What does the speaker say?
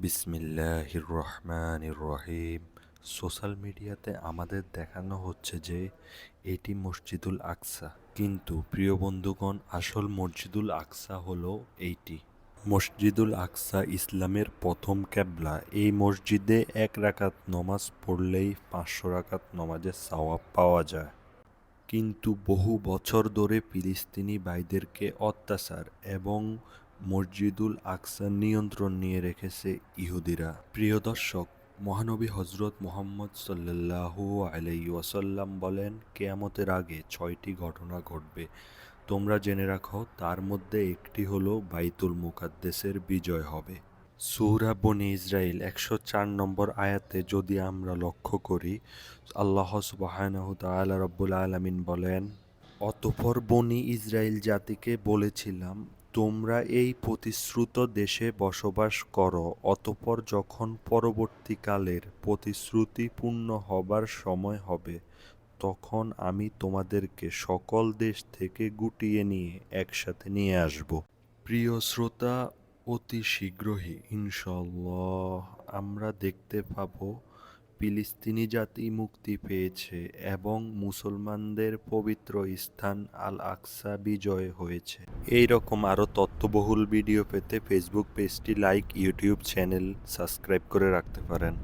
বিসমিল্লাহির রহমানির রহিম সোশ্যাল মিডিয়াতে আমাদের দেখানো হচ্ছে যে, এটি মসজিদুল আকসা। কিন্তু প্রিয় বন্ধুগণ, আসল মসজিদুল আকসা হলো এইটি। মসজিদুল আকসা ইসলামের প্রথম ক্যাবলা এই মসজিদে এক রাকাত নমাজ পড়লেই পাঁচশো রাকাত নমাজের সওয়াব পাওয়া যায়। কিন্তু বহু বছর ধরে ফিলিস্তিনি ভাইদেরকে অত্যাচার এবং মসজিদুল আকসার নিয়ন্ত্রণ নিয়ে রেখেছে ইহুদিরা। প্রিয় দর্শক, মহানবী হজরত মোহাম্মদ সাল্লাল্লাহু আলাইহি ওয়াসাল্লাম বলেন, কেয়ামতের আগে ছয়টি ঘটনা ঘটবে। তোমরা জেনে রাখো, তার মধ্যে একটি হলো বাইতুল মুকাদ্দেসের বিজয় হবে। সূরা বনি ইসরায়েল একশো চার নম্বর আয়াতে যদি আমরা লক্ষ্য করি, আল্লাহ সুবহানাহু রব্বুল আলামিন বলেন, অতঃপর বনি ইসরায়েল জাতিকে বলেছিলাম তোমরা এই প্রতিশ্রুত দেশে বসবাস করো, অতপর যখন পরবর্তীকালের প্রতিশ্রুতি পূর্ণ হবার সময় হবে, তখন আমি তোমাদেরকে সকল দেশ থেকে গুটিয়ে নিয়ে একসাথে নিয়ে আসব। প্রিয় শ্রোতা, অতি শীঘ্রই ইনশাল্লাহ আমরা দেখতে পাবো ফিলিস্তিনি জাতি মুক্তি পেয়েছে এবং মুসলমানদের পবিত্র স্থান আল আকসা বিজয় হয়েছে। এই রকম আরও তথ্যবহুল ভিডিও পেতে ফেসবুক পেজটি লাইক ইউটিউব চ্যানেল সাবস্ক্রাইব করে রাখতে পারেন।